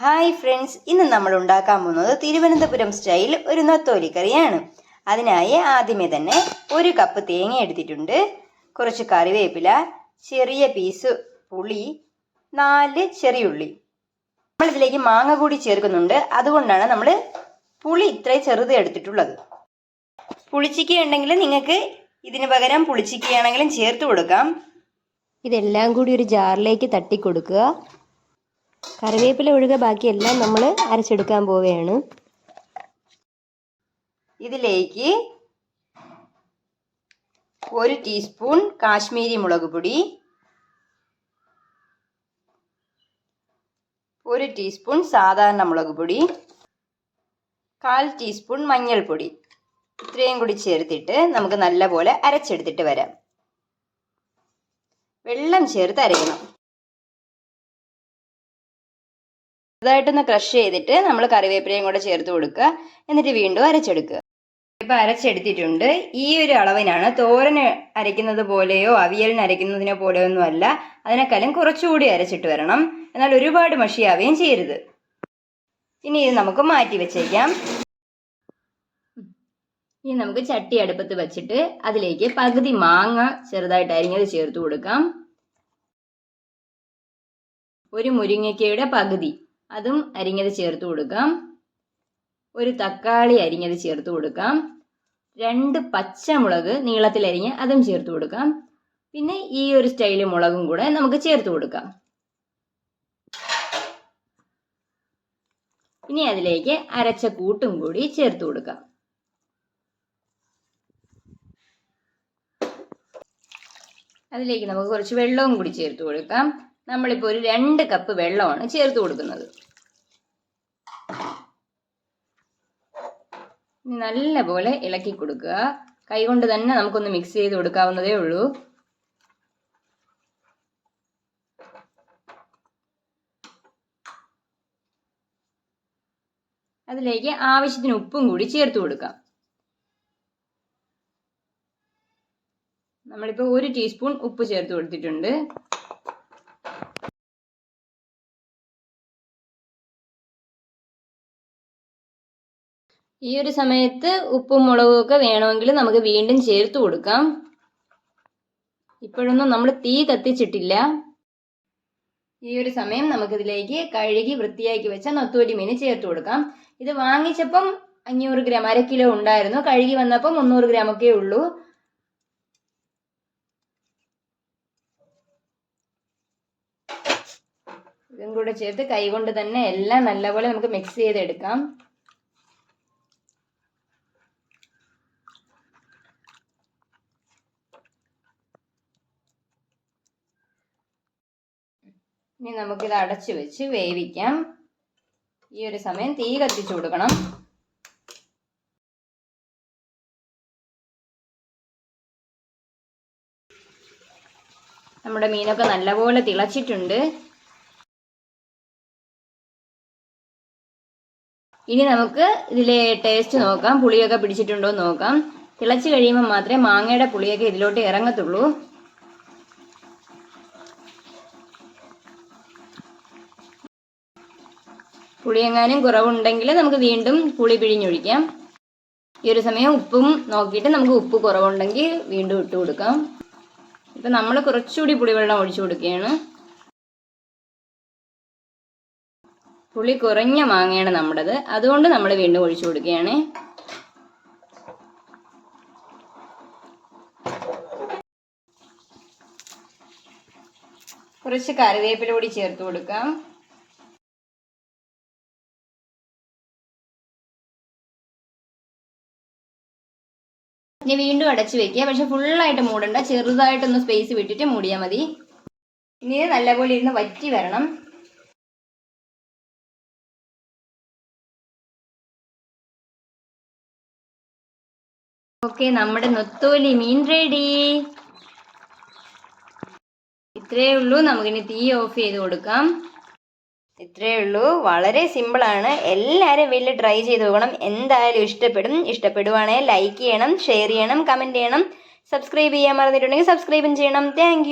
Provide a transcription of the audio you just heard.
Hi friends ഇന്ന് നമ്മൾ ഉണ്ടാക്കാൻ പോകുന്നത് തിരുവനന്തപുരം സ്റ്റൈൽ ഒരു നത്തോലി കറിയാണ് അതിനായി ആദ്യമേ തന്നെ ഒരു കപ്പ് തേങ്ങ എടുത്തിട്ടുണ്ട്. കുറച്ച് കറിവേപ്പില ചെറിയ പീസ് പുളി നാല് ചെറിയുള്ളി നമ്മളിതിലേക്ക് മാങ്ങ കൂടി ചേർക്കുന്നുണ്ട്. അതുകൊണ്ടാണ് നമ്മൾ പുളി ഇത്രയും ചെറുത് എടുത്തിട്ടുള്ളത്. പുളിച്ചിക്ക ഉണ്ടെങ്കിൽ നിങ്ങൾക്ക് ഇതിന് പകരം പുളിച്ചിക്കയാണെങ്കിലും ചേർത്ത് കൊടുക്കാം. ഇതെല്ലാം കൂടി ഒരു ജാറിലേക്ക് തട്ടി കൊടുക്കുക. കറിവേപ്പില ഒഴികെ ബാക്കിയെല്ലാം നമ്മൾ അരച്ചെടുക്കാൻ പോവുകയാണ്. ഇതിലേക്ക് ഒരു ടീസ്പൂൺ കാശ്മീരി മുളക് പൊടി ഒരു ടീസ്പൂൺ സാധാരണ മുളക് പൊടി കാൽ ടീസ്പൂൺ മഞ്ഞൾപ്പൊടി. ഇത്രയും കൂടി ചേർത്തിട്ട് നമുക്ക് നല്ലപോലെ അരച്ചെടുത്തിട്ട് വരാം. വെള്ളം ചേർത്ത് അരയ്ക്കണം. ചെറുതായിട്ടൊന്ന് ക്രഷ് ചെയ്തിട്ട് നമ്മൾ കറിവേപ്പിലയും കൂടെ ചേർത്ത് കൊടുക്കുക. എന്നിട്ട് വീണ്ടും അരച്ചെടുക്കുക. ഇപ്പം അരച്ചെടുത്തിട്ടുണ്ട്. ഈ ഒരു അളവിനാണ് തോരന് അരയ്ക്കുന്നത് പോലെയോ അവിയലിന് അരയ്ക്കുന്നതിനെ പോലെയോ ഒന്നും അല്ല. അതിനേക്കാളും കുറച്ചുകൂടി അരച്ചിട്ട് വരണം. എന്നാൽ ഒരുപാട് മഷിയാവുകയും ചെയ്യരുത്. ഇനി ഇത് നമുക്ക് മാറ്റി വെച്ചേക്കാം. ഇനി നമുക്ക് ചട്ടി അടുപ്പത്ത് വെച്ചിട്ട് അതിലേക്ക് പകുതി മാങ്ങ ചെറുതായിട്ട് അരിഞ്ഞത് ചേർത്ത് കൊടുക്കാം. ഒരു മുരിങ്ങയ്ക്കയുടെ പകുതി. അതും അരിഞ്ഞത് ചേർത്ത് കൊടുക്കാം. ഒരു തക്കാളി അരിഞ്ഞത് ചേർത്ത് കൊടുക്കാം. രണ്ട് പച്ചമുളക് നീളത്തിൽ അരിഞ്ഞ് അതും ചേർത്ത് കൊടുക്കാം. പിന്നെ ഈ ഒരു സ്റ്റൈൽ മുളകും കൂടെ നമുക്ക് ചേർത്ത് കൊടുക്കാം. ഇനി അതിലേക്ക് അരച്ച കൂട്ടും കൂടി ചേർത്ത് കൊടുക്കാം. അതിലേക്ക് നമുക്ക് കുറച്ച് വെള്ളവും കൂടി ചേർത്ത് കൊടുക്കാം. നമ്മളിപ്പോൾ ഒരു രണ്ട് കപ്പ് വെള്ളമാണ് ചേർത്ത് കൊടുക്കുന്നത്. നല്ലപോലെ ഇളക്കി കൊടുക്കുക. കൈകൊണ്ട് തന്നെ നമുക്കൊന്ന് മിക്സ് ചെയ്ത് കൊടുക്കാവുന്നതേ ഉള്ളൂ. അതിലേക്ക് ആവശ്യത്തിന് ഉപ്പും കൂടി ചേർത്ത് കൊടുക്കാം. നമ്മളിപ്പോൾ ഒരു ടീസ്പൂൺ ഉപ്പ് ചേർത്ത് കൊടുത്തിട്ടുണ്ട്. ഈ ഒരു സമയത്ത് ഉപ്പും മുളകും ഒക്കെ വേണമെങ്കിൽ നമുക്ക് വീണ്ടും ചേർത്ത് കൊടുക്കാം. ഇപ്പോഴൊന്നും നമ്മൾ തീ കത്തിച്ചിട്ടില്ല. ഈ ഒരു സമയം നമുക്കിതിലേക്ക് കഴുകി വൃത്തിയാക്കി വെച്ച നത്തോലി മീൻ ചേർത്ത് കൊടുക്കാം. ഇത് വാങ്ങിച്ചപ്പം അഞ്ഞൂറ് ഗ്രാം അര കിലോ ഉണ്ടായിരുന്നു. കഴുകി വന്നപ്പോൾ മുന്നൂറ് ഗ്രാം ഒക്കെ ഉള്ളൂ. ഇതും കൂടെ ചേർത്ത് കൈകൊണ്ട് തന്നെ എല്ലാം നല്ലപോലെ നമുക്ക് മിക്സ് ചെയ്തെടുക്കാം. ഇനി നമുക്കിത് അടച്ചു വെച്ച് വേവിക്കാം. ഈ ഒരു സമയം തീ കത്തിച്ചു കൊടുക്കണം. നമ്മുടെ മീനൊക്കെ നല്ലപോലെ തിളച്ചിട്ടുണ്ട്. ഇനി നമുക്ക് ഇതിലെ ടേസ്റ്റ് നോക്കാം. പുളിയൊക്കെ പിടിച്ചിട്ടുണ്ടോ എന്ന് നോക്കാം. തിളച്ച് കഴിയുമ്പോൾ മാത്രമേ മാങ്ങയുടെ പുളിയൊക്കെ ഇതിലോട്ട് ഇറങ്ങത്തുള്ളൂ. പുളിയെങ്ങാനും കുറവുണ്ടെങ്കിൽ നമുക്ക് വീണ്ടും പുളി പിഴിഞ്ഞൊഴിക്കാം. ഈ ഒരു സമയം ഉപ്പും നോക്കിയിട്ട് നമുക്ക് ഉപ്പ് കുറവുണ്ടെങ്കിൽ വീണ്ടും ഇട്ട് കൊടുക്കാം. ഇപ്പം നമ്മൾ കുറച്ചുകൂടി പുളിവെള്ളം ഒഴിച്ചു കൊടുക്കുകയാണ്. പുളി കുറഞ്ഞ മാങ്ങയാണ് നമ്മുടേത്. അതുകൊണ്ട് നമ്മൾ വീണ്ടും ഒഴിച്ചു കൊടുക്കുകയാണ്. കുറച്ച് കറിവേപ്പില കൂടി ചേർത്ത് കൊടുക്കാം. ഇനി വീണ്ടും അടച്ചു വെക്കുക. പക്ഷെ ഫുള്ളായിട്ട് മൂടണ്ട. ചെറുതായിട്ടൊന്ന് സ്പേസ് വിട്ടിട്ട് മൂടിയാൽ മതി. ഇനി നല്ലപോലെ ഇരുന്ന് വറ്റി വരണം. ഓക്കെ നമ്മുടെ നൊത്തോലി മീൻ റെഡി. ഇത്രയേ ഉള്ളൂ. നമുക്കിനി തീ ഓഫ് ചെയ്ത് കൊടുക്കാം. ഇത്രയേ ഉള്ളൂ. വളരെ സിമ്പിളാണ് എല്ലാവരും വീട്ടിൽ ട്രൈ ചെയ്ത് നോക്കണം. എന്തായാലും ഇഷ്ടപ്പെടും. ഇഷ്ടപ്പെടുവാണെങ്കിൽ ലൈക്ക് ചെയ്യണം ഷെയർ ചെയ്യണം കമന്റ് ചെയ്യണം സബ്സ്ക്രൈബ് ചെയ്യാൻ മറന്നിട്ടുണ്ടെങ്കിൽ സബ്സ്ക്രൈബും ചെയ്യണം. താങ്ക്